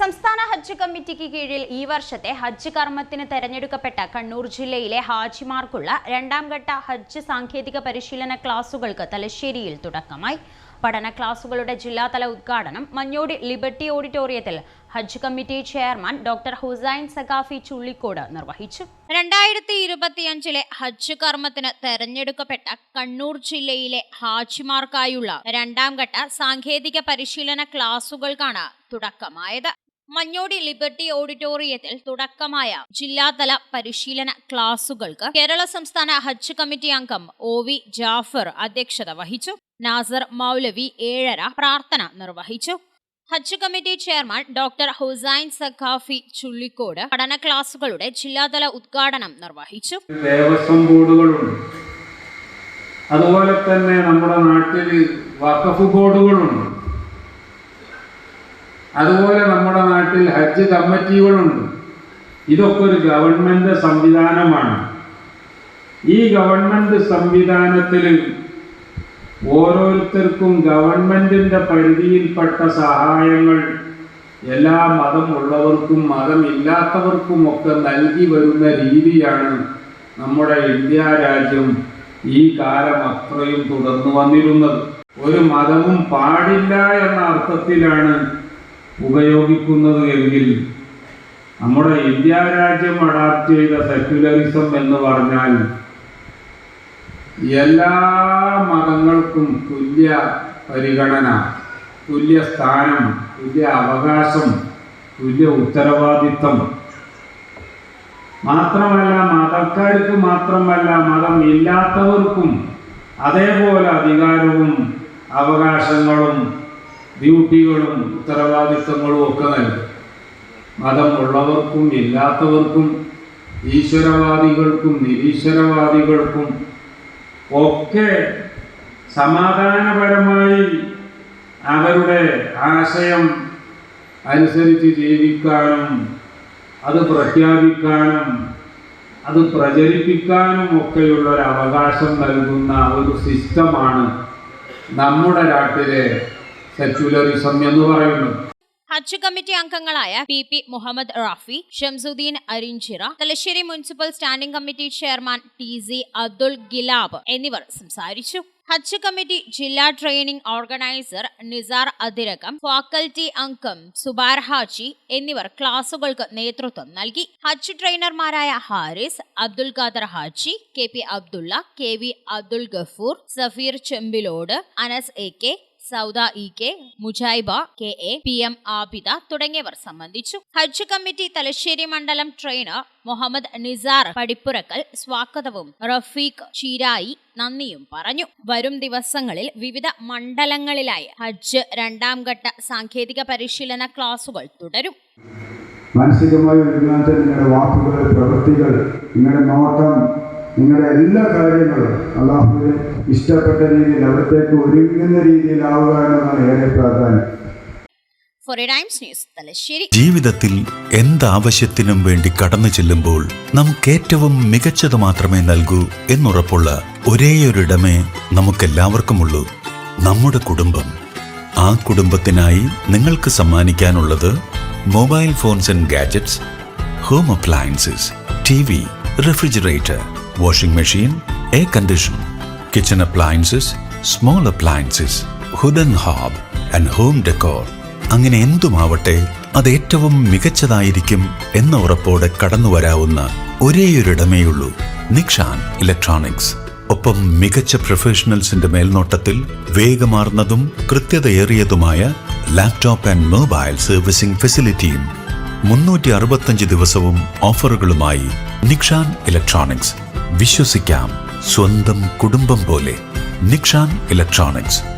സംസ്ഥാന ഹജ്ജ് കമ്മിറ്റിക്ക് കീഴിൽ ഈ വർഷത്തെ ഹജ്ജ് കർമ്മത്തിന് തെരഞ്ഞെടുക്കപ്പെട്ട കണ്ണൂർ ജില്ലയിലെ ഹാജിമാർക്കുള്ള രണ്ടാം ഘട്ട ഹജ്ജ് സാങ്കേതിക പരിശീലന ക്ലാസുകൾക്ക് തലശ്ശേരിയിൽ തുടക്കമായി. പഠന ക്ലാസുകളുടെ ജില്ലാതല ഉദ്ഘാടനം മഞ്ഞോടി ലിബർട്ടി ഓഡിറ്റോറിയത്തിൽ Hajj committee chairman doctor Hussain Sakhafi Chullikode നിർവഹിച്ചു. രണ്ടായിരത്തി ഇരുപത്തിയഞ്ചിലെ ഹജ്ജ് കർമ്മത്തിന് തെരഞ്ഞെടുക്കപ്പെട്ട കണ്ണൂർ ജില്ലയിലെ ഹാജിമാർക്കായുള്ള രണ്ടാം ഘട്ട സാങ്കേതിക പരിശീലന ക്ലാസുകൾക്കാണ് തുടക്കമായത്. മഞ്ഞോടി ലിബർട്ടി ഓഡിറ്റോറിയത്തിൽ തുടക്കമായ ജില്ലാതല പരിശീലന ക്ലാസുകൾക്ക് കേരള സംസ്ഥാന ഹജ്ജ് കമ്മിറ്റി അംഗം ഒ വി ജാഫർ അധ്യക്ഷത വഹിച്ചു. നാസർ മൗലവി ഏഴര പ്രാർത്ഥന നിർവഹിച്ചു. Hajj committee chairman doctor Hussain Sakhafi Chullikode പഠന ക്ലാസുകളുടെ ജില്ലാതല ഉദ്ഘാടനം നിർവഹിച്ചു. ദേവസ്വം ബോർഡുകളുണ്ട്. അതുപോലെ തന്നെ നമ്മുടെ നാട്ടിൽ വഖഫ് ബോർഡുകളുണ്ട്. അതുപോലെ നമ്മുടെ നാട്ടിൽ ഹജ്ജ് കമ്മിറ്റികളുണ്ട്. ഇതൊക്കെ ഒരു ഗവൺമെന്റ് സംവിധാനമാണ്. ഈ ഗവൺമെന്റ് സംവിധാനത്തിൽ ഓരോരുത്തർക്കും ഗവൺമെന്റിന്റെ പരിധിയിൽപ്പെട്ട സഹായങ്ങൾ എല്ലാ മതമുള്ളവർക്കും മതമില്ലാത്തവർക്കും ഒക്കെ നൽകി വരുന്ന രീതിയാണ് നമ്മുടെ ഇന്ത്യ രാജ്യം ഈ കാലം അത്രയും തുടർന്നു വന്നിരുന്നത്. ഒരു മതവും പാടില്ല എന്ന അർത്ഥത്തിലാണ് ഉപയോഗിക്കുന്നത് എങ്കിൽ നമ്മുടെ ഇന്ത്യ രാജ്യം അഡാപ്റ്റ് ചെയ്ത സെക്യുലറിസം എന്ന് പറഞ്ഞാൽ എല്ലാ മതങ്ങൾക്കും തുല്യ പരിഗണന തുല്യ സ്ഥാനം തുല്യ അവകാശം തുല്യ ഉത്തരവാദിത്തം. മാത്രമല്ല മതക്കാർക്ക് മാത്രമല്ല മതം ഇല്ലാത്തവർക്കും അതേപോലെ അധികാരവും അവകാശങ്ങളും ഡ്യൂട്ടികളും ഉത്തരവാദിത്വങ്ങളും ഒക്കെ നൽകി. മതം ഉള്ളവർക്കും ഇല്ലാത്തവർക്കും ഈശ്വരവാദികൾക്കും നിരീശ്വരവാദികൾക്കും ഒക്കെ സമാധാനപരമായി അവരുടെ ആശയം അനുസരിച്ച് ജീവിക്കാനും അത് പ്രഖ്യാപിക്കാനും അത് പ്രചരിപ്പിക്കാനും ഒക്കെയുള്ള ഒരു നൽകുന്ന ഒരു സിസ്റ്റമാണ് നമ്മുടെ നാട്ടിലെ എന്ന് പറയുന്നത് ഹജ്ജ് കമ്മിറ്റി അംഗങ്ങളായ P P Muhammed Rafi Shamsudheen Arinchira Thalassery municipal standing committee chairman T C Abdul Gilab എന്നിവർ സംസാരിച്ചു. ഹജ്ജ് കമ്മിറ്റി ജില്ലാ training organiser Nisar Athirakam faculty അംഗം സുബാർ ഹാജി എന്നിവർ ക്ലാസുകൾക്ക് നേതൃത്വം നൽകി. Hajj ട്രെയിനർമാരായ Haris Abdul Khader Haji K P Abdulla K V Abdul Gafoor Safeer Chembilode Anas A K Sauda E K Mujaiba K A P M Abida തുടങ്ങിയവർ സംബന്ധിച്ചു. ഹജ്ജ് committee Thalassery മണ്ഡലം trainer Muhammad Nisar പടിപ്പുറക്കൽ സ്വാഗതവും റഫീഖ് ചീരായി നന്ദിയും പറഞ്ഞു. വരും ദിവസങ്ങളിൽ വിവിധ മണ്ഡലങ്ങളിലായി ഹജ്ജ് രണ്ടാം ഘട്ട സാങ്കേതിക പരിശീലന ക്ലാസുകൾ തുടരും. മാനസികമായി നിങ്ങളുടെ വാക്കുകൾ പ്രവൃത്തികൾ നിങ്ങളുടെ നോട്ടം നിങ്ങളുടെ എല്ലാ കാര്യങ്ങളും അള്ളാഹുവിന് ഇഷ്ടപ്പെട്ട രീതിയിൽ അവിടത്തേക്ക് ഒരുങ്ങുന്ന രീതിയിലാവുക എന്നതാണ് ഏറെ പ്രാധാന്യം. Four times news Thalassery. ജീവിതത്തിൽ എന്താവശ്യത്തിനും വേണ്ടി കടന്നു ചെല്ലുമ്പോൾ നമുക്ക് ഏറ്റവും മികച്ചത് മാത്രമേ നൽകൂ എന്നുറപ്പുള്ള ഒരേയൊരിടമേ നമുക്കെല്ലാവർക്കുമുള്ളൂ. നമ്മുടെ കുടുംബം. ആ കുടുംബത്തിനായി നിങ്ങൾക്ക് സമ്മാനിക്കാനുള്ളത് mobile phones and gadgets home appliances T V refrigerator washing machine air condition kitchen appliances small appliances hood and hob and home decor അങ്ങനെ എന്തുമാവട്ടെ അത് ഏറ്റവും മികച്ചതായിരിക്കും എന്ന ഉറപ്പോടെ കടന്നു വരാവുന്ന ഒരേയൊരിടമേയുള്ളൂ നിക്ഷാൻ ഇലക്ട്രോണിക്സ്. ഒപ്പം മികച്ച പ്രൊഫഷണൽസിന്റെ മേൽനോട്ടത്തിൽ വേഗമാർന്നതും കൃത്യതയേറിയതുമായ ലാപ്ടോപ്പ് ആൻഡ് മൊബൈൽ സർവീസിംഗ് ഫെസിലിറ്റിയും മുന്നൂറ്റി അറുപത്തഞ്ച് ദിവസവും ഓഫറുകളുമായി നിക്ഷാൻ ഇലക്ട്രോണിക്സ്. വിശ്വസിക്കാം സ്വന്തം കുടുംബം പോലെ നിക്ഷാൻ ഇലക്ട്രോണിക്സ്.